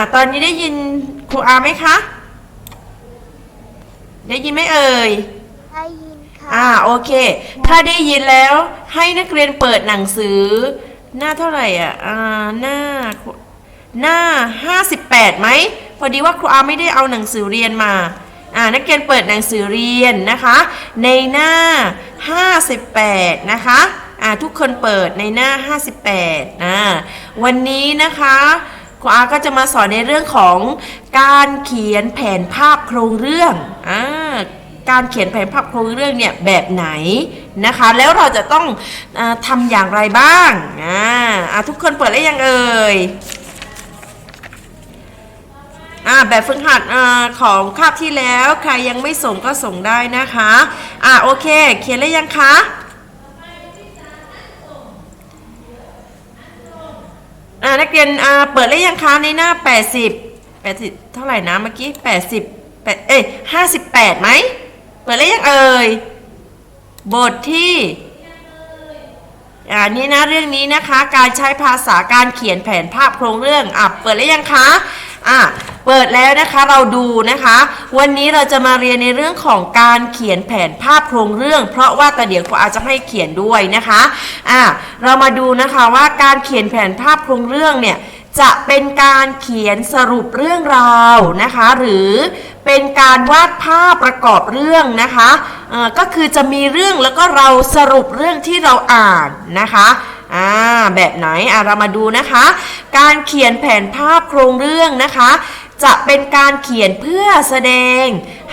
าตอนนี้ได้ยินครูอาไหมคะ ได้ยินไหมเอ่ย ได้ยินค่ะอ่าโอเค ถ้าได้ยินแล้วให้นักเรียนเปิดหนังสือ หน้าเท่าไหร่อะอ่าหน้าหน้า58ไหมพอดีว่าครูอาไม่ได้เอาหนังสือเรียนมาอ่านักเรียนเปิดหนังสือเรียนนะคะ ในหน้า 58 นะคะอ่าทุกคนเปิดในหน้า 58อ่าวันนี้นะคะ ครูอาก็จะมาสอนในเรื่องของการเขียนแผนภาพโครงเรื่องอ่าการเขียนแผนภาพโครงเรื่องเนี่ยแบบไหนนะคะ แล้วเราจะต้องอาทำอย่างไรบ้างอ่าทุกคนเปิดได้ยังเอ่ยอ่าแบบฝึกหัดอของคาบที่แล้วใครยังไม่ส่งก็ส่งได้นะคะอ่าโอเค เขียนแล้ยังคะ นักเรียนอ่าเปิดเล้ยังคะในหน้า 80 80 เท่าไหร่นะเมื่อกี้ 80 8เอ้ย58ไหมเปิดเล้ยังเอ่ยบทที่อ่านี่นะเรื่องนี้นะคะ การใช้ภาษาการเขียนแผนภาพโครงเรื่องอะเปิดเล้ยังคะอะ เปิดแล้วนะคะเราดูนะคะ วันนี้เราจะมาเรียนในเรื่องของการเขียนแผนภาพโครงเรื่อง เพราะว่าแต่เดี๋ยวครูอาจจะให้เขียนด้วยนะคะอะเรามาดูนะคะว่าการเขียนแผนภาพโครงเรื่องเนี่ยจะเป็นการเขียนสรุปเรื่องราวนะคะ หรือเป็นการวาดภาพประกอบเรื่องนะคะอ่อก็คือจะมีเรื่องแล้วก็เราสรุปเรื่องที่เราอ่านนะคะอ่าแบบไหนอะเรามาดูนะคะ การเขียนแผนภาพโครงเรื่องนะคะ จะเป็นการเขียนเพื่อแสดง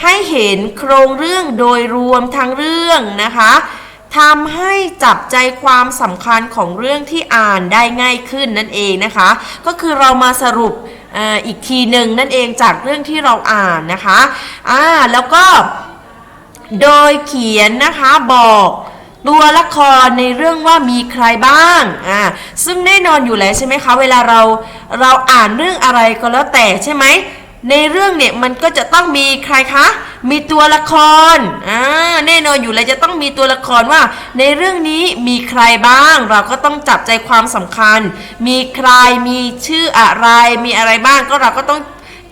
ให้เห็นโครงเรื่องโดยรวมทั้งเรื่องนะคะทำให้จับใจความสำคัญของเรื่องที่อ่านได้ง่ายขึ้นนั่นเองนะคะ ก็คือเรามาสรุปออีกทีหนึ่งนั่นเองจากเรื่องที่เราอ่านนะคะอ่าแล้วก็โดยเขียนนะคะบอก ตัวละครในเรื่องว่ามีใครบ้างอ่าซึ่งแน่นอนอยู่แล้วใช่ไหมคะ เวลาเราเราอ่านเรื่องอะไรก็แล้วแต่ใช่ไหมในเรื่องเนี่ยมันก็จะต้องมีใครคะ มีตัวละคร อ่า แน่นอนอยู่แล้วจะต้องมีตัวละครว่า ในเรื่องนี้มีใครบ้าง เราก็ต้องจับใจความสำคัญ มีใคร มีชื่ออะไร มีอะไรบ้างก็เราก็ต้อง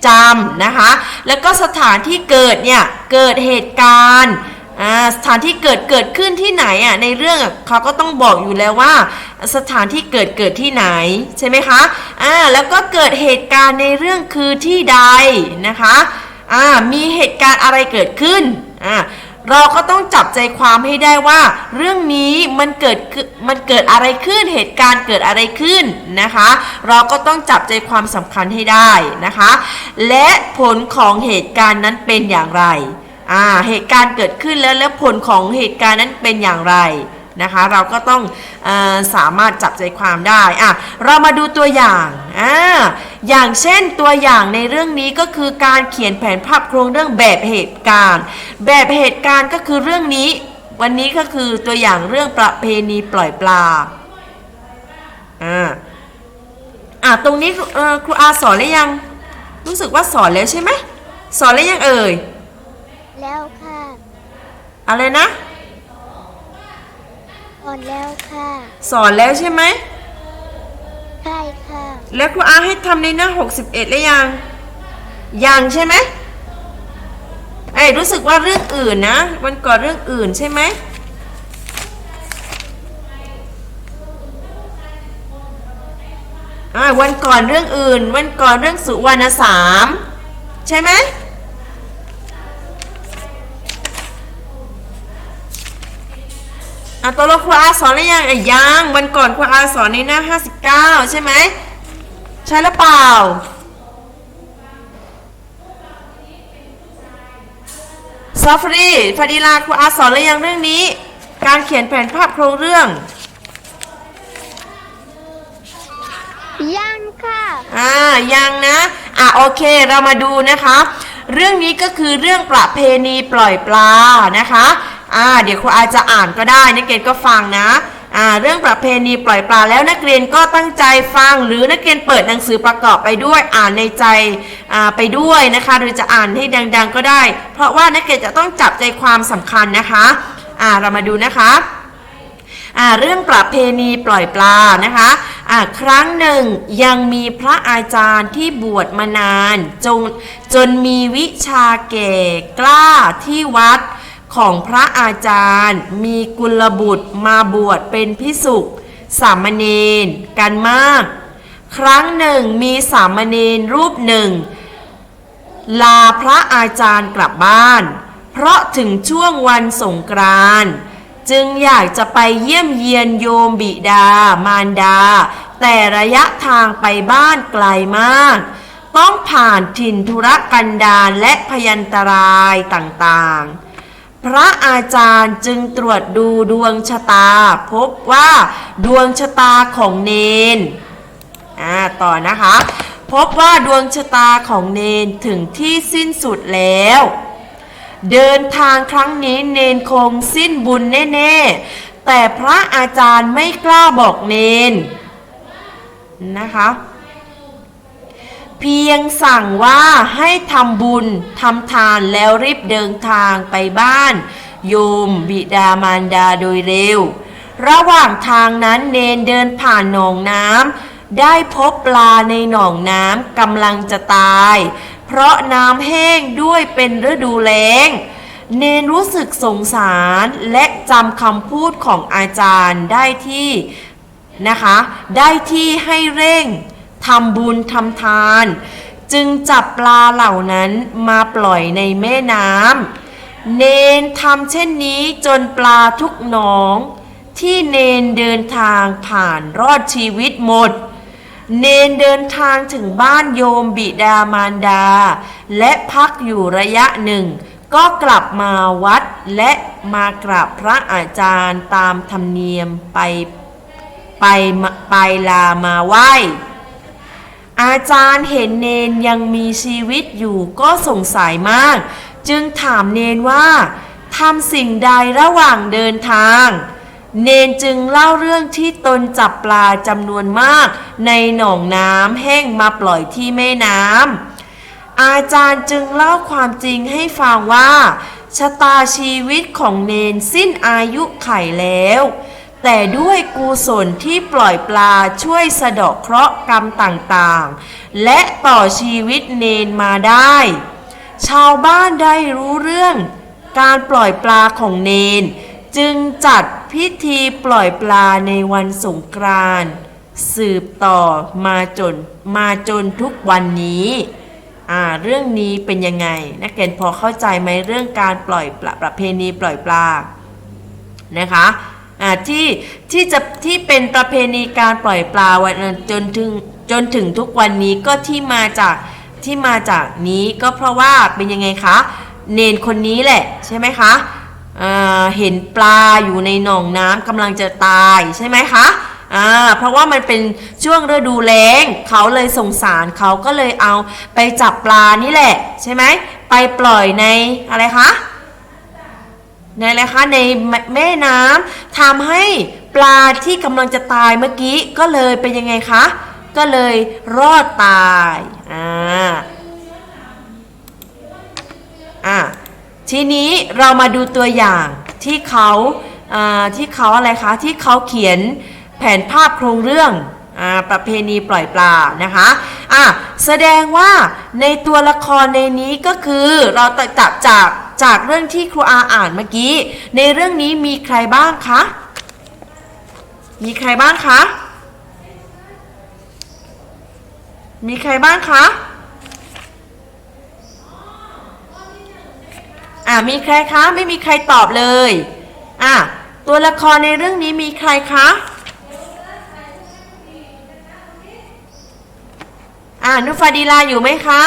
จำนะคะ แล้วก็สถานที่เกิดเนี่ย เกิดเหตุการณ์ อ่าสถานที่เกิดเกิดขึ้นที่ไหนอะในเรื่องเขาก็ต้องบอกอยู่แล้วว่า สถานที่เกิดเกิดที่ไหนใช่ไหมคะอ่าแล้วก็เกิดเหตุการณ์ในเรื่องคือที่ใดนะคะอ่ามีเหตุการณ์อะไรเกิดขึ้นอ่าเราก็ต้องจับใจความให้ได้ว่า เรื่องนี้มันเกิดมันเกิดอะไรขึ้นเหตุการณ์เกิดอะไรขึ้นนะคะ เราก็ต้องจับใจความสำคัญให้ได้นะคะ และผลของเหตุการณ์นั้นเป็นอย่างไร อ่าเหตุการณ์เกิดขึ้นแล้วแล้วผลของเหตุการณ์นั้นเป็นอย่างไรนะคะ เราก็ต้องอสามารถจับใจความได้อะเรามาดูตัวอย่างอ่าอย่างเช่นตัวอย่างในเรื่องนี้ก็คือการเขียนแผนภาพโครงเรื่องแบบเหตุการณ์ แบบเหตุการณ์ก็คือเรื่องนี้ วันนี้ก็คือตัวอย่างเรื่องประเพณีปล่อยปลาอ่าอะตรงนี้ครูอาสอนแล้วยัง รู้สึกว่าสอนแล้วใช่ไหมสอนแล้วยังเอ่ย แล้วค่ะอะไรนะก่อนแล้วค่ะสอนแล้วใช่ไหม ใช่ค่ะแล้วครูอาให้ทำในหน้า 61 แล้วยัง ยังใช่ไหมไอ้ยรู้สึกว่าเรื่องอื่นนะ วันก่อนเรื่องอื่นใช่ไหม อ่าวันก่อนเรื่องอื่น วันก่อนเรื่องสุวรรณสาม ใช่ไหม อะตัวละครูอาสอนหรือยังอะยังวันก่อนครูอาสอนในหน้า 59 ใช่ไหมใช่หรือเปล่าซอฟรีฟาดิลาครูอาสอนหรือยังเรื่องนี้ การเขียนแผนภาพโครงเรื่องยังค่ะอ่ายังนะอะโอเคเรามาดูนะคะ เรื่องนี้ก็คือเรื่องประเพณีปล่อยปลานะคะ อ่าเดี๋ยวครูอาจจะอ่านก็ได้นักเรียนก็ฟังนะอ่าเรื่องประเพณีปล่อยปลาแล้วนักเรียนก็ตั้งใจฟัง หรือนักเรียนเปิดหนังสือประกอบไปด้วยอ่านในใจอ่าไปด้วยนะคะหรือจะอ่านให้ดัง ๆ ก็ได้ เพราะว่านักเรียนจะต้องจับใจความสำคัญนะคะอ่าเรามาดูนะคะอ่าเรื่องประเพณีปล่อยปลานะคะอ่าอะครั้งหนึ่งยังมีพระอาจารย์ที่บวชมานานจนจนมีวิชาเก่กล้าที่วัด ของพระอาจารย์ มีกุลบุตรมาบวชเป็นพิสุกสามเณรกันมาก ครั้งหนึ่งมีสามเณรรูปหนึ่ง ลาพระอาจารย์กลับบ้าน เพราะถึงช่วงวันสงกรานต์จึงอยากจะไปเยี่ยมเยียนโยมบิดามารดา แต่ระยะทางไปบ้านไกลมาก ต้องผ่านถิ่นธุรกันดารและพยันตรายต่างๆ พระอาจารย์จึงตรวจดูดวงชะตา พบว่าดวงชะตาของเนนอ่าต่อนะคะ พบว่าดวงชะตาของเนนถึงที่สิ้นสุดแล้ว เดินทางครั้งนี้เนนคงสิ้นบุญแน่ๆ แต่พระอาจารย์ไม่กล้าบอกเนนนะคะ พียงสั่งว่าให้ทำบุญทำทานแล้วรีบเดินทางไปบ้าน โยมบิดามารดาโดยเร็ว ระหว่างทางนั้นเนนเดินผ่านหนองน้ำได้พบปลาในหนองน้ำกำลังจะตาย เพราะน้ำแห้งด้วยเป็นฤดูแล้ง เนนรู้สึกสงสารและจำคำพูดของอาจารย์ได้ที่นะคะ ได้ที่ให้เร่ง ทำบุญทำทาน จึงจับปลาเหล่านั้นมาปล่อยในแม่น้ำเนนทำเช่นนี้จนปลาทุกหนอง ที่เนนเดินทางผ่านรอดชีวิตหมด เนนเดินทางถึงบ้านโยมบิดามารดา และพักอยู่ระยะหนึ่งก็กลับมาวัดและมากราบพระอาจารย์ตามธรรมเนียมไปไปมาไปลามาไหว้ อาจารย์เห็นเนนยังมีชีวิตอยู่ก็สงสัยมาก จึงถามเนนว่าทำสิ่งใดระหว่างเดินทาง เนนจึงเล่าเรื่องที่ตนจับปลาจำนวนมาก ในหนองน้ำแห้งมาปล่อยที่แม่น้ำอาจารย์จึงเล่าความจริงให้ฟังว่าชะตาชีวิตของเนนสิ้นอายุไขแล้ว แต่ด้วยกุศลที่ปล่อยปลาช่วยสะเดาะเคราะห์กรรมต่างๆ และต่อชีวิตเนนมาได้ ชาวบ้านได้รู้เรื่องการปล่อยปลาของเนน จึงจัดพิธีปล่อยปลาในวันสงกรานต์สืบต่อมาจนมาจนทุกวันนี้อ่าเรื่องนี้เป็นยังไง นักเรียนพอเข้าใจไหมเรื่องการปล่อยปลาประเพณีปล่อยปลานะคะ อ่าที่ที่จะที่เป็นประเพณีการปล่อยปลาวันจนถึงจนถึงทุกวันนี้ก็ที่มาจากที่มาจากนี้ก็เพราะว่าเป็นยังไงคะเนนคนนี้แหละใช่ไหมคะเห็นปลาอยู่ในหนองน้ำกำลังจะตายใช่ไหมคะอ่าเพราะว่ามันเป็นช่วงฤดูแล้งเขาเลยสงสารเขาก็เลยเอาไปจับปลานี่แหละ ใช่ไหมไปปล่อยในอะไรคะ ในอะไรคะในแม่น้ำทำให้ปลาที่กำลังจะตายเมื่อกี้ก็เลยเป็นยังไงคะ ก็เลยรอดตายอ่าอ่าทีนี้เรามาดูตัวอย่างที่เขาอ่าที่เขาอะไรคะ ที่เขาเขียนแผนภาพโครงเรื่องอ่าประเพณีปล่อยปลานะคะอะแสดงว่าในตัวละครในนี้ก็คือเราตัดจาก จากเรื่องที่ครูอาอ่านเมื่อกี้ ในเรื่องนี้มีใครบ้างคะ มีใครบ้างคะ มีใครบ้างคะอ่ามีใครคะ ไม่มีใครตอบเลยอะตัวละครในเรื่องนี้มีใครคะอ่านุฟาดีลาอยู่ไหมคะ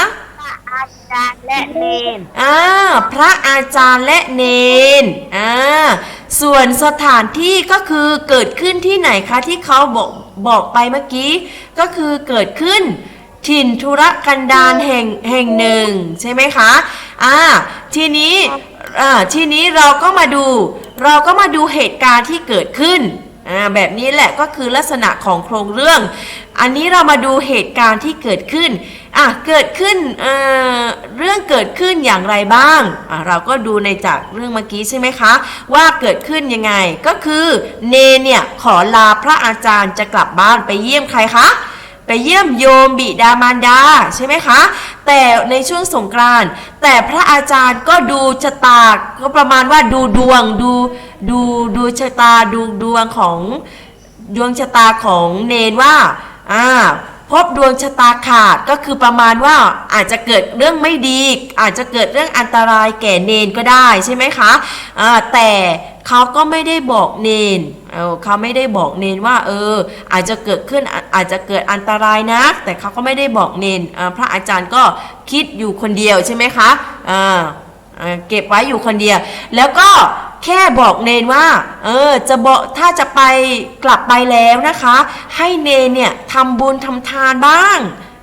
จารย์และเนนอ่าพระอาจารย์และเนนอ่าส่วนสถานที่ก็คือเกิดขึ้นที่ไหนคะที่เขาบอกบอกไปเมื่อกี้ ก็คือเกิดขึ้นถิ่นธุรกันดารแห่งแห่งหนึ่ง ใช่ไหมคะอ่าทีนี้อ่าทีนี้เราก็มาดู เราก็มาดูเหตุการณ์ที่เกิดขึ้นอ่าแบบนี้แหละก็คือลักษณะของโครงเรื่อง อันนี้เรามาดูเหตุการณ์ที่เกิดขึ้นอะเกิดขึ้นเอ่อเรื่องเกิดขึ้นอย่างไรบ้างอะเราก็ดูในจากเรื่องเมื่อกี้ใช่ไหมคะ ว่าเกิดขึ้นยังไง ก็คือเนเนี่ยขอลาพระอาจารย์จะกลับบ้านไปเยี่ยมใครคะ ไปเยี่ยมโยมบิดามารดาใช่ไหมคะ แต่ในช่วงสงกรานต์แต่พระอาจารย์ก็ดูชะตาก็ประมาณว่าดูดวงดูดูดูชะตาดูดวงของดวงชะตาของเนนว่า อ่าพบดวงชะตาขาดก็คือประมาณว่าอาจจะเกิดเรื่องไม่ดี อาจจะเกิดเรื่องอันตรายแก่เนนก็ได้ใช่ไหมคะอ่าแต่เขาก็ไม่ได้บอกเนนเออเขาไม่ได้บอกเนนว่าเอออาจจะเกิดขึ้นอาจจะเกิดอันตรายนะ แต่เขาก็ไม่ได้บอกเนนพระอาจารย์ก็คิดอยู่คนเดียวใช่ไหมคะอ่าเก็บไว้อยู่คนเดียว แล้วก็ แค่บอกเนนว่า เออ จะบอกถ้าจะไปกลับไปแล้วนะคะ ให้เนนเนี่ยทำบุญทำทานบ้าง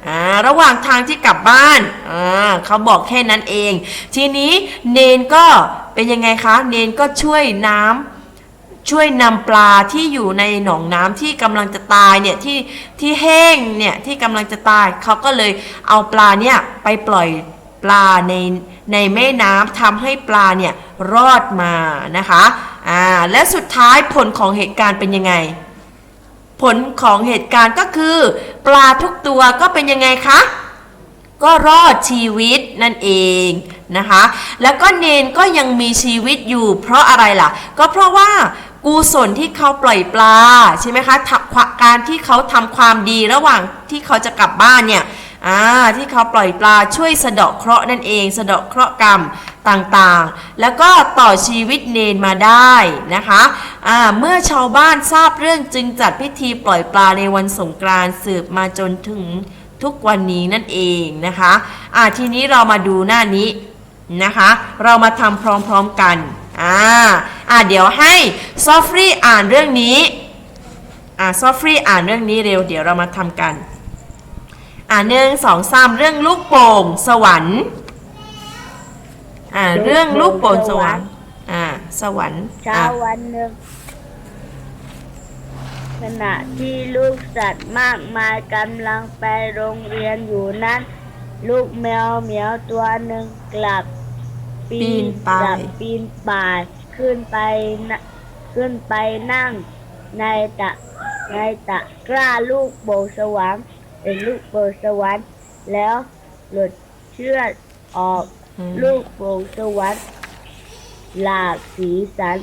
อ่าระหว่างทางที่กลับบ้านอ่าเขาบอกแค่นั้นเอง ทีนี้เนนก็เป็นยังไงคะ เนนก็ช่วยน้ำช่วยนำปลาที่อยู่ในหนองน้ำที่กำลังจะตายเนี่ยที่ที่แห้งเนี่ยที่กำลังจะตายเขาก็เลยเอาปลาเนี่ยไปปล่อย ปลาในในแม่น้ำทำให้ปลาเนี่ยรอดมานะคะอ่าและสุดท้ายผลของเหตุการณ์เป็นยังไง ผลของเหตุการณ์ก็คือ ปลาทุกตัวก็เป็นยังไงคะก็รอดชีวิตนั่นเองนะคะ แล้วก็เนนก็ยังมีชีวิตอยู่เพราะอะไรล่ะ ก็เพราะว่ากุศลที่เขาปล่อยปลาใช่ไหมคะการที่เขาทำความดีระหว่างที่เขาจะกลับบ้านเนี่ย อ่าที่เขาปล่อยปลาช่วยสะเดาะเคราะห์นั่นเอง สะเดาะเคราะห์กรรมต่างๆ แล้วก็ต่อชีวิตเนนมาได้นะคะอ่าเมื่อชาวบ้านทราบเรื่องจึงจัดพิธีปล่อยปลาในวันสงกรานต์สืบมาจนถึงทุกวันนี้นั่นเองนะคะอ่าทีนี้เรามาดูหน้านี้นะคะ เรามาทำพร้อมๆกันอ่าอ่าเดี๋ยวให้ซอฟรีอ่านเรื่องนี้อ่าซอฟรีอ่านเรื่องนี้เร็วเดี๋ยวเรามาทำกัน อ่าหนึ่งสองสามเรื่องลูกโป่งสวรรค์อ่าเรื่องลูกโป่งสวรรค์อ่าสวรรค์เช้าอ่าวันหนึ่งขณะที่ลูกสัตว์มากมายกำลังไปโรงเรียนอยู่นั้น ลูกแมวเหมียวตัวหนึ่งกลับปีนป่าย กลับปีนป่ายขึ้นไปนะขึ้นไปนั่งในตะในตะกร้าลูกโบสวรรค์ เป็นลูกโบสวรรค์แล้วหลุดเชือดออกอืมลูกโป่งสวรรค์หลากสีสัน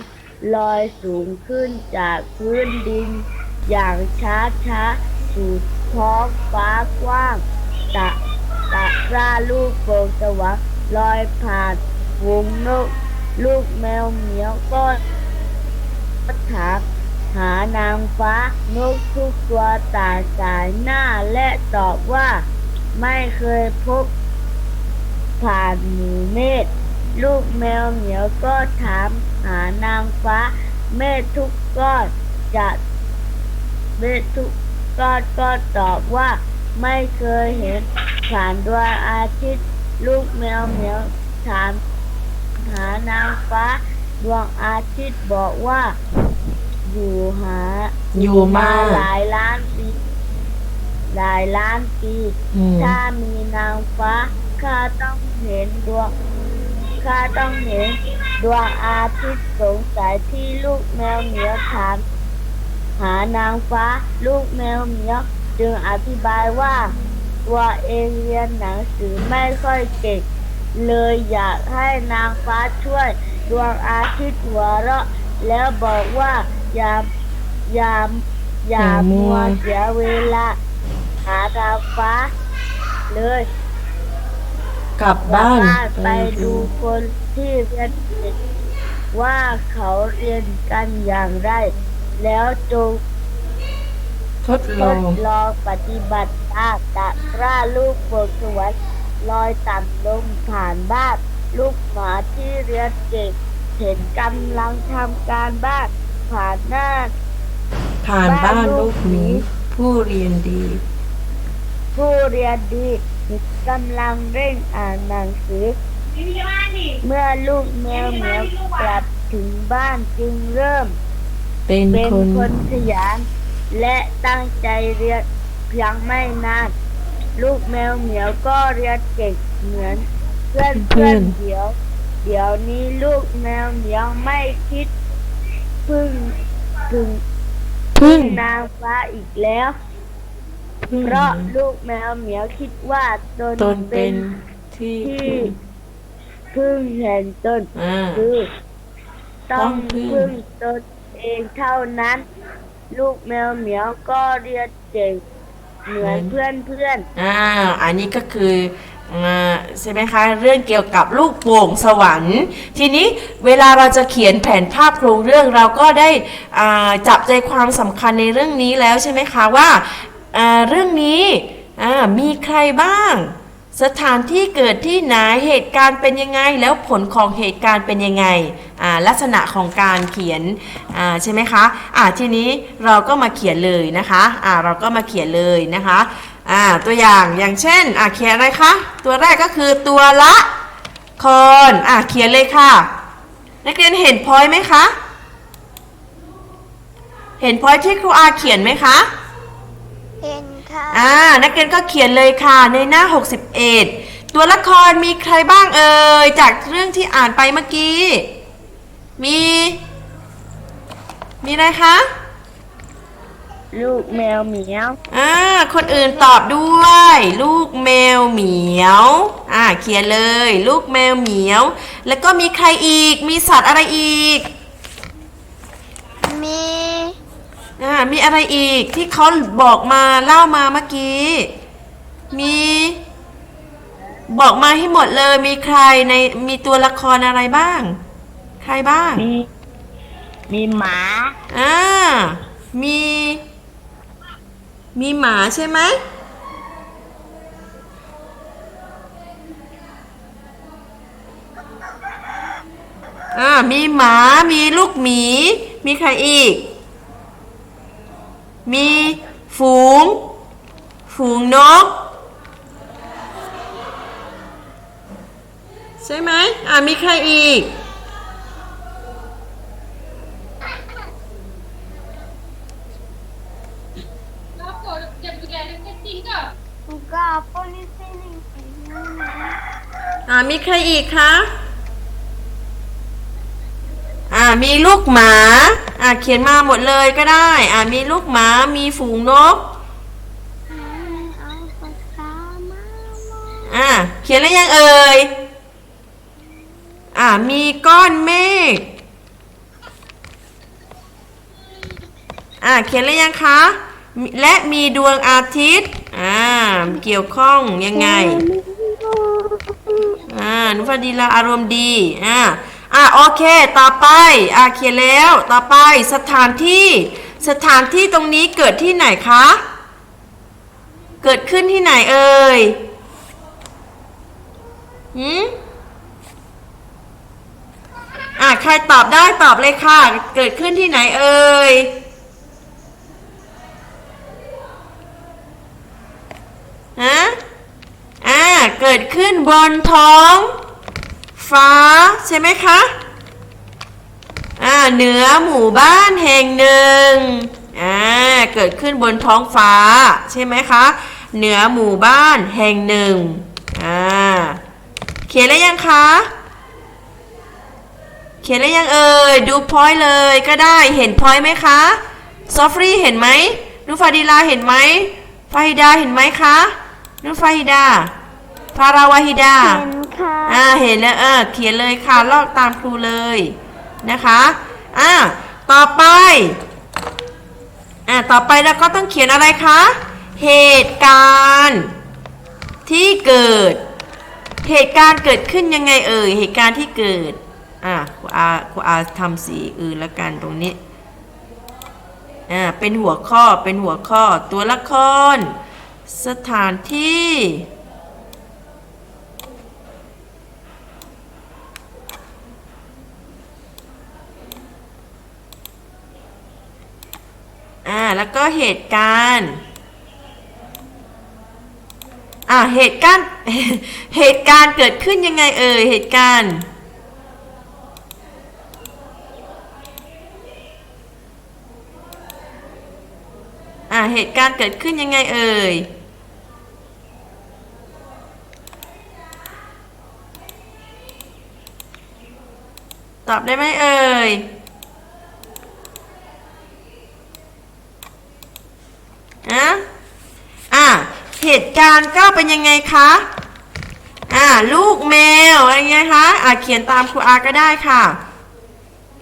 ลอยสูงขึ้นจากพื้นดิน อย่างช้าช้าๆสู่ท้องฟ้ากว้าง ตะตะกร้าลูกโป่งสวรรค์ลอยผ่านวงนก ลูกแมวเหมียวก็ถาม หานางฟ้านกทุกตัวต่างสายหน้าและตอบว่า ไม่เคยพบผ่านหมู่เมฆลูกแมวเหมียวก็ถามหานางฟ้า เมฆทุกก้อนจะเมฆทุกก้อนก็ตอบว่า ไม่เคยเห็นผ่านดวงอาทิตย์ ลูกแมวเหมียวถามหานางฟ้า ดวงอาทิตย์บอกว่า อยู่หาอยู่มาหลายล้านปี หลายล้านปี อืม ถ้ามีนางฟ้า ข้าต้องเห็นดวง ข้าต้องเห็นดวงอาทิตย์สงสัยที่ลูกแมวเหมียวถาม หานางฟ้า ลูกแมวเหมียวจึงอธิบายว่า ตัวเองเรียนหนังสือไม่ค่อยเก่ง เลยอยากให้นางฟ้าช่วย ดวงอาทิตย์หัวเราะ แล้วบอกว่า อย่าอย่าอย่าอย่ามัมัววเสียเวลา หานางฟ้า เลย กลับบ้านไปดูคนที่เรียนเก่งว่าเขาเรียนกันอย่างไร แล้วจงทดทลอดงลองปฏิบัติตามตะกร้าลูกบนสวรรค์ลอยต่ำลงผ่านบ้าน ลูกหมาที่เรียนเก่งเห็นกำลังทำการบ้าน ผ่านหน้า ผ่านบ้านลูกหมีผู้เรียนดี ผู้เรียนดีกำลังเร่งอ่านหนังสือ เมื่อลูกแมวเหมียวกลับถึงบ้านจึงเริ่ม เป็นคนคนขยันและตั้งใจเรียนเพียงไม่นานลูกแมวเหมียวก็เรียนเก่งเหมือน เพื่อนเพื่อนเดี๋ยว เดี๋ยวนี้ลูกแมวเหมียวไม่คิด พึ่งถึงพึ่งนางฟ้าอีกแล้ว เพราะลูกแมวเหมียวคิดว่าตนตนเป็เป็นนที่ที่พึ่งแห่งตนอ่าคือต้องต้องพึ่งพึ่งตนเองเท่านั้น ลูกแมวเหมียวก็เรียนเก่งเหมือนเพื่อนเพื่อนอ่าอันนี้ก็คือ อ่าใช่ไหมคะ เรื่องเกี่ยวกับลูกโป่งสวรรค์ ทีนี้เวลาเราจะเขียนแผนภาพโครงเรื่องเราก็ได้อ่าจับใจความสำคัญในเรื่องนี้แล้วใช่ไหมคะว่าอ่าเรื่องนี้อ่ามีใครบ้าง สถานที่เกิดที่ไหนเหตุการณ์เป็นยังไง แล้วผลของเหตุการณ์เป็นยังไงอ่าลักษณะของการเขียนอ่าใช่ไหมคะอ่าทีนี้เราก็มาเขียนเลยนะคะอ่าเราก็มาเขียนเลยนะคะ อ่าตัวอย่างอย่างเช่นอ่าเขียนอะไรคะ ตัวแรกก็คือตัวละครอ่าเขียนเลยค่ะ นักเรียนเห็นพอยต์ไหมคะ เห็นพอยต์ที่ครูอาเขียนไหมคะเห็นค่ะอ่านักเรียนก็เขียนเลยค่ะในหน้า 61 ตัวละครมีใครบ้างเอ่ยจากเรื่องที่อ่านไปเมื่อกี้ มี มีอะไรคะๆ ลูกแมวเหมียวอ่าคนอื่นตอบด้วย ลูกแมวเหมียวอ่าเขียนเลย ลูกแมวเหมียว แล้วก็มีใครอีกมีสัตว์อะไรอีกมีอ่ามีอะไรอีกที่เขาบอกมาเล่ามาเมื่อกี้ มี บอกมาให้หมดเลย มีใครในมีตัวละครอะไรบ้าง ใครบ้าง มีมีหมาอ่ามี มีหมาใช่ไหม อ่า มีหมา มีลูกหมี มีใครอีก มีฝูง ฝูงนก ใช่ไหม อ่ามีใครอีก Dopo, devo chiedere che dica. ก็โปลิซีลิงสีน้ำนะ อ่ามีใครอีกคะอ่ามีลูกหมาอ่าเขียนมาหมดเลยก็ได้อ่ามีลูกหมามีฝูงนกเอาปากกามามาอ่าเขียนแล้วยังเอ่ยอ่ามีก้อนเมฆอ่าเขียนแล้วยังคะมีและมีดวงอาทิตย์อ่าเกี่ยวข้องยังไงอ่า นุฟาดีลาอารมณ์ดีอ่าอ่าโอเค ต่อไปอ่าเขียนแล้ว ต่อไปสถานที่ สถานที่ตรงนี้เกิดที่ไหนคะ เกิดขึ้นที่ไหนเอ่ยหืมอ่าใครตอบได้ตอบเลยค่ะ เกิดขึ้นที่ไหนเอ่ย ฮะ อ่าเกิดขึ้นบนท้อง ฟ้าใช่ไหมคะอ่าเหนือหมู่บ้านแห่งหนึ่งอ่าเกิดขึ้นบนท้องฟ้าใช่ไหมคะเหนือหมู่บ้านแห่งหนึ่งอ่าเขียนแล้วยังคะเขียนแล้วยังเอ่ยดูพอยเลยก็ได้เห็นพอยไหมคะซอฟรีเห็นไหมนุฟาดิลาเห็นไหมฟาฮิดาเห็นไหมคะ นุฟาฮิดาฟาราวาฮิดา เห็นค่ะอ่าเห็นแล้วเออเขียนเลยค่ะลอกตามครูเลยนะคะอ่าต่อไปอ่าต่อไปเราก็ต้องเขียนอะไรคะ เหตุการณ์ที่เกิด เหตุการณ์เกิดขึ้นยังไงเอ่ยเหตุการณ์ที่เกิดอ่าครูอาครูอาทำสีอื่นละกันตรงนี้อ่าเป็นหัวข้อเป็นหัวข้อตัวละคร สถานที่ อ่า แล้วก็เหตุการณ์ อ่า เหตุการณ์ เหตุการณ์เกิดขึ้นยังไงเอ่ย เหตุการณ์อ่าเหตุการณ์เกิดขึ้นยังไงเอ่ย อบได้ไหมเอ่ยอะอะ เหตุการณ์ก็เป็นยังไงคะ อ่าลูกแมวอะไรเงี้ยคะ อ่าเขียนตามครูอาก็ได้ค่ะ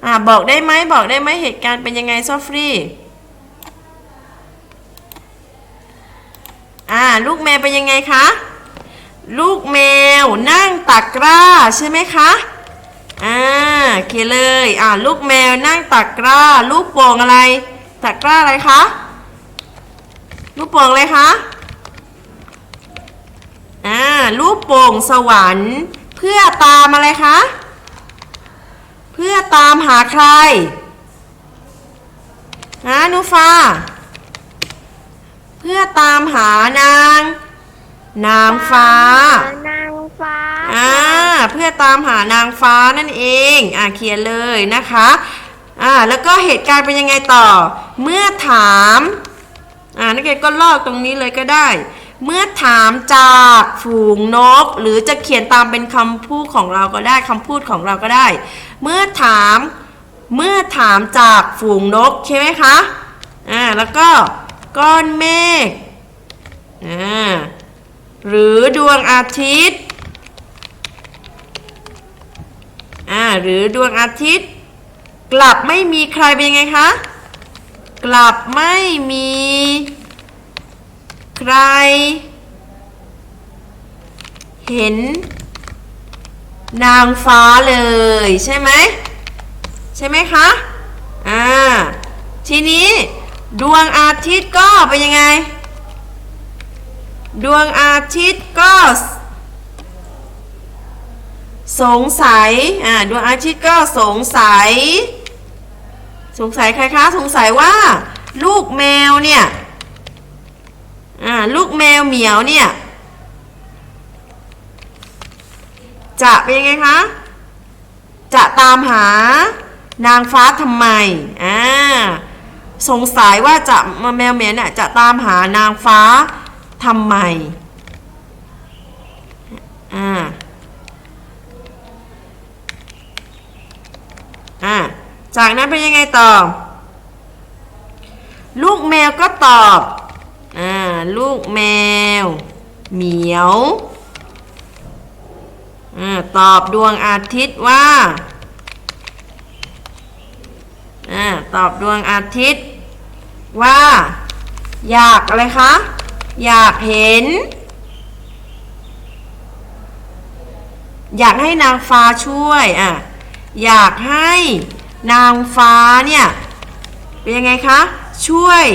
อ่าบอกได้ไหมบอกได้ไหมเหตุการณ์เป็นยังไงซอฟรีอ่าลูกแมวเป็นยังไงคะ ลูกแมวนั่งตักกร้าใช่ไหมคะ อ่าโอเคเลย อ่าลูกแมวนั่งตักกร้า ลูกโป่งอะไร ตักกร้าอะไรคะ ลูกโป่งเลยคะ อ่า ลูกโป่งสวรรค์ เพื่อตามอะไรคะ เพื่อตามหาใครฮะนูฟาเพื่อตามหานาง นางฟ้า นางฟ้า อ่า เพื่อตามหานางฟ้านั่นเองอ่าเขียนเลยนะคะอ่าแล้วก็เหตุการณ์เป็นยังไงต่อ เมื่อถามอ่านักเรียนก็ลอกตรงนี้เลยก็ได้ เมื่อถามจากฝูงนก หรือจะเขียนตามเป็นคำพูดของเราก็ได้คำพูดของเราก็ได้ เมื่อถามเมื่อถามจากฝูงนกใช่ไหมคะอ่าแล้วก็ก้อนเมฆอ่าหรือดวงอาทิตย์ อ่าหรือดวงอาทิตย์ กลับไม่มีใครเป็นยังไงคะ กลับไม่มี ใคร เห็น นางฟ้าเลยใช่ไหมใช่ไหมคะอ่าทีนี้ดวงอาทิตย์ก็เป็นยังไง ดวงอาทิตย์ก็ สงสัย อ่าดวงอาทิตย์ก็สงสัย สงสัยใครคะ สงสัยว่า ลูกแมวเนี่ย อ่า ลูกแมวเหมียวเนี่ย จะเป็นยังไงคะ จะตามหานางฟ้าทำไม อ่า สงสัยว่าจะแมวเหมียวเนี่ยจะตามหานางฟ้าทำไม อ่า อ่าจากนั้นเป็นยังไงต่อ ลูกแมวก็ตอบอ่าลูกแมว เหมียวอ่าตอบดวงอาทิตย์ว่าอ่าตอบดวงอาทิตย์ว่า อยากอะไรคะ อยากเห็น อยากให้นางฟ้าช่วยอะ อยากให้นางฟ้าเนี่ยเป็นยังไงคะช่วย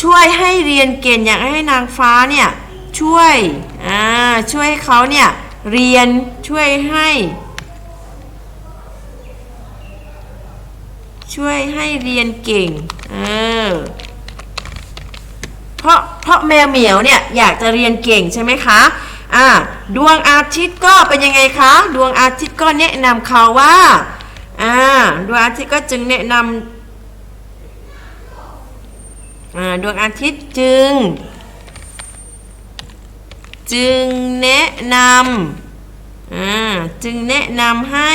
ช่วยให้เรียนเก่งอยากให้นางฟ้าเนี่ยช่วยอ่าช่วยให้เขาเนี่ยเรียนช่วยให้ ช่วยให้เรียนเก่งเออเพราะเพราะแมวเหมียวเนี่ยอยากจะเรียนเก่งใช่ไหมคะ อ่าดวงอาทิตย์ก็เป็นยังไงคะ ดวงอาทิตย์ก็แนะนำเขาว่าอ่าดวงอาทิตย์ก็จึงแนะนำอ่าดวงอาทิตย์จึง จึงแนะนำอ่าจึงแนะนำให้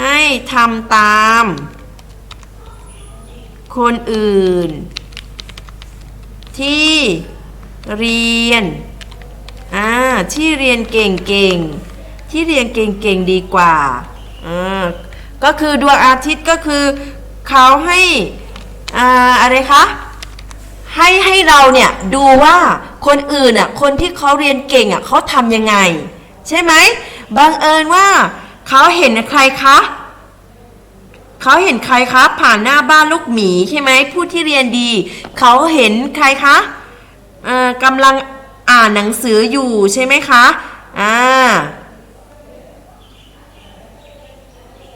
ให้ทำตาม คนอื่น ที่ เรียน อ่า ที่เรียนเก่งๆ ที่เรียนเก่งๆ ดีกว่า อ่า ก็คือดวงอาทิตย์ก็คือเขาให้ อ่า อะไรคะ ให้ให้เราเนี่ยดูว่าคนอื่นอะ คนที่เขาเรียนเก่งอะเขาทำยังไง ใช่ไหม บังเอิญว่าเขาเห็นใครคะเขาเห็นใครคะผ่านหน้าบ้านลูกหมีใช่ไหมผู้ที่เรียนดี เขาเห็นใครคะ กำลังอ่านหนังสืออยู่ใช่ไหมคะอ่า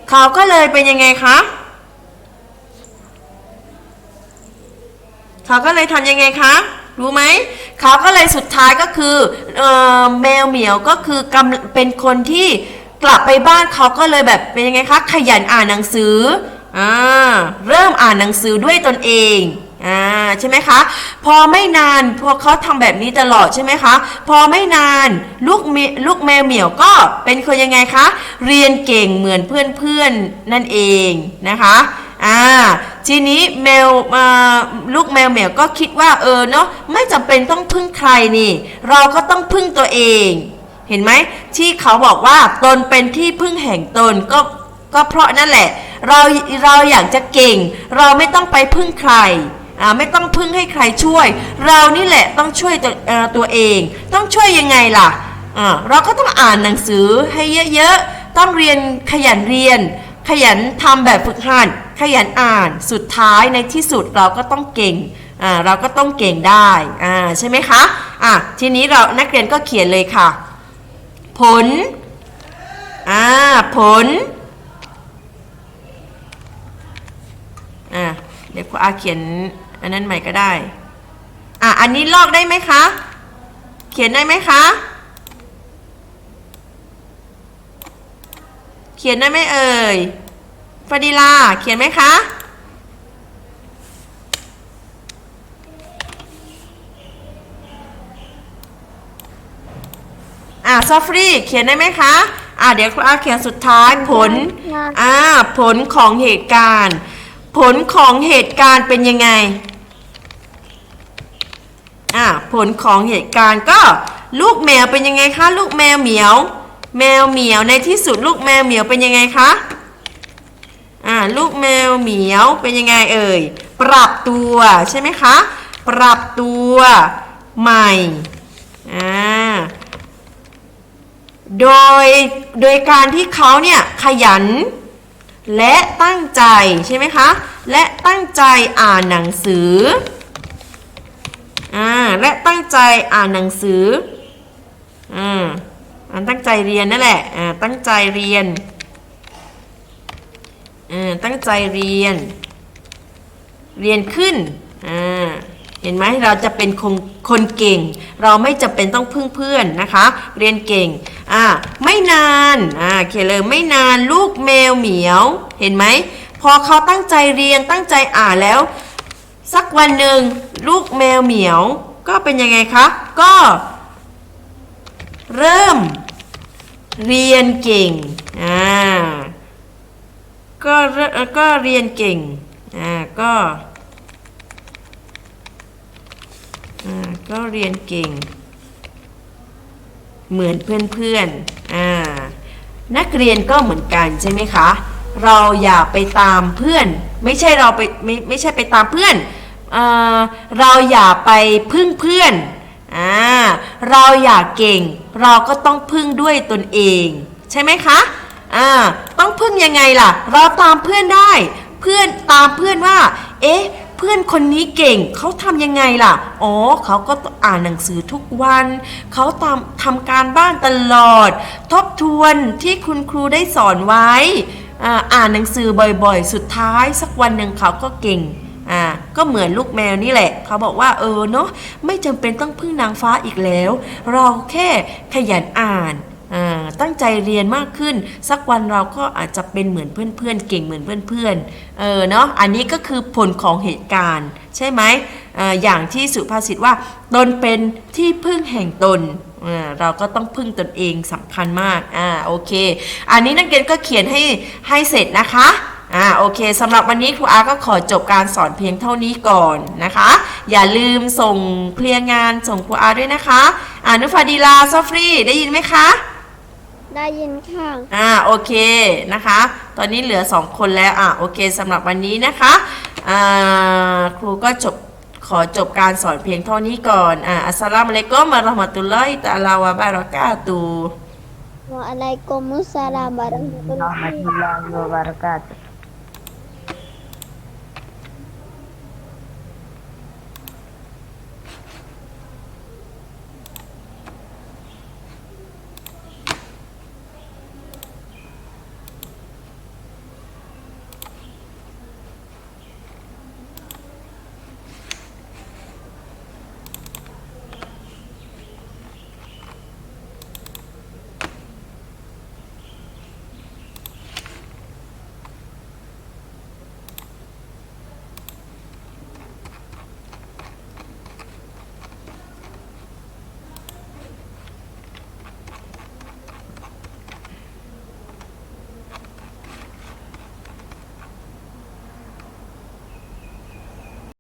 เขาก็เลยเป็นยังไงคะเขาก็เลยทำยังไงคะรู้ไหมเขาก็เลยสุดท้ายก็คือเออแมวเหมียวก็คือกำเป็นคนที่กลับไปบ้านเขาก็เลยแบบเป็นยังไงคะขยันอ่านหนังสืออ่าเริ่มอ่านหนังสือด้วยตนเอง อ่าใช่ไหมคะ พอไม่นานพอเขาทำแบบนี้ตลอดใช่ไหมคะ พอไม่นานลูกเมลูกแมวเหมียวก็เป็นคนยังไงคะ เรียนเก่งเหมือนเพื่อนๆนั่นเองนะคะอ่าทีนี้แมวมาลูกแมวเหมียวก็คิดว่าเออเนาะไม่จำเป็นต้องพึ่งใครนี่ เราก็ต้องพึ่งตัวเอง เห็นไหมที่เขาบอกว่าตนเป็นที่พึ่งแห่งตนก็ก็เพราะนั่นแหละ เราเราอยากจะเก่ง เราไม่ต้องไปพึ่งใคร ไม่ต้องพึ่งให้ใครช่วย เรานี่แหละต้องช่วยตัวเอ่อตัวเอง ต้องช่วยยังไงล่ะเราก็ต้องอ่านหนังสือให้เยอะๆ ต้องเรียนขยันเรียน ขยันทำแบบฝึกหัดขยันอ่านสุดท้ายในที่สุดเราก็ต้องเก่งเราก็ต้องเก่งได้ใช่ไหมคะะทีนี้เรานักเรียนก็เขียนเลยค่ะ ผลผลเดี๋ยวครูอาเขียน อันนั้นใหม่ก็ได้ อะ อันนี้ลอกได้ไหมคะ เขียนได้ไหมคะ เขียนได้ไหมเอ่ยฟาดิลา เขียนไหมคะ อ่าซอฟรีเขียนได้ไหมคะ อ่าเดี๋ยวครูอาเขียนสุดท้ายผล อ่า ผลของเหตุการณ์ ผลของเหตุการณ์เป็นยังไง อ่าผลของเหตุการณ์ก็ลูกแมวเป็นยังไงคะ ลูกแมวเหมียว แมวเหมียวในที่สุดลูกแมวเหมียวเป็นยังไงคะอ่าลูกแมวเหมียวเป็นยังไงเอ่ยปรับตัวใช่ไหมคะ ปรับตัวใหม่อ่าโดยโดยการที่เขาเนี่ยขยัน และตั้งใจใช่ไหมคะ และตั้งใจอ่านหนังสืออ่าและตั้งใจอ่านหนังสืออ่าอ่านตั้งใจเรียนนั่นแหละอ่าตั้งใจเรียนอ่าตั้งใจเรียน เรียนขึ้นอ่า เห็นไหมเราจะเป็นคนคนเก่ง เราไม่จะเป็นต้องพึ่งเพื่อนนะคะ เรียนเก่งอ่าไม่นานอ่าเขียนเลยไม่นานลูกแมวเหมียว เห็นไหมพอเขาตั้งใจเรียนตั้งใจอ่านแล้ว สักวันหนึ่งลูกแมวเหมียว ก็เป็นยังไงคะก็ เริ่ม เรียนเก่งอ่าก็เริ่มก็เรียนเก่งอ่าก็ อ่าก็เรียนเก่ง เหมือนเพื่อนๆอ่านักเรียนก็เหมือนกันใช่ไหมคะ เราอย่าไปตามเพื่อน ไม่ใช่เราไปไม่ไม่ใช่ไปตามเพื่อนเอเราอย่าไปพึ่งเพื่อนอ่าเราอยากเก่ง เราก็ต้องพึ่งด้วยตนเอง ใช่ไหมคะอ่าต้องพึ่งยังไงล่ะ เราตามเพื่อนได้ เพื่อนตามเพื่อนว่า เอ๊ะ เพื่อนคนนี้เก่งเขาทำยังไงล่ะ อ๋อเขาก็อ่านหนังสือทุกวัน เขาตามทำการบ้านตลอด ทบทวนที่คุณครูได้สอนไว้ อ่านหนังสือบ่อยๆ สุดท้ายสักวันหนึ่งเขาก็เก่งอ่าก็เหมือนลูกแมวนี่แหละ เขาบอกว่าเออเนาะไม่จำเป็นต้องพึ่งนางฟ้าอีกแล้ว เราแค่ขยันอ่าน ตั้งใจเรียนมากขึ้น สักวันเราก็อาจจะเป็นเหมือนเพื่อนๆ เก่งเหมือนเพื่อนๆ เออเนาะ อันนี้ก็คือผลของเหตุการณ์ ใช่ไหมออย่างที่สุภาษิตว่า ตนเป็นที่พึ่งแห่งตนเราก็ต้องพึ่งตนเองสำคัญมาก อ่า โอเค อันนี้นักเรียนก็เขียนให้ให้เสร็จนะคะ อ่า โอเคสำหรับวันนี้ครูอาก็ขอจบการสอนเพียงเท่านี้ก่อนนะคะ อย่าลืมส่งเคลียร์งานส่งครูอาด้วยนะคะ อ่านุฟาดีลาซอฟรี ได้ยินไหมคะ ได้ยินค่ะอ่าโอเคนะคะ ตอนนี้เหลือ2คนแล้วอ่าโอเคสำหรับวันนี้นะคะอ่าครูก็จบขอจบการสอนเพียงเท่านี้ก่อนอ่าอัสสลามุอะลัยกุมวะเราะห์มะตุลลอฮิตะอาลาวะบารอกาตุฮ์ Waalaikumsalam warahmatullahi warahmatullahi wabarakatuh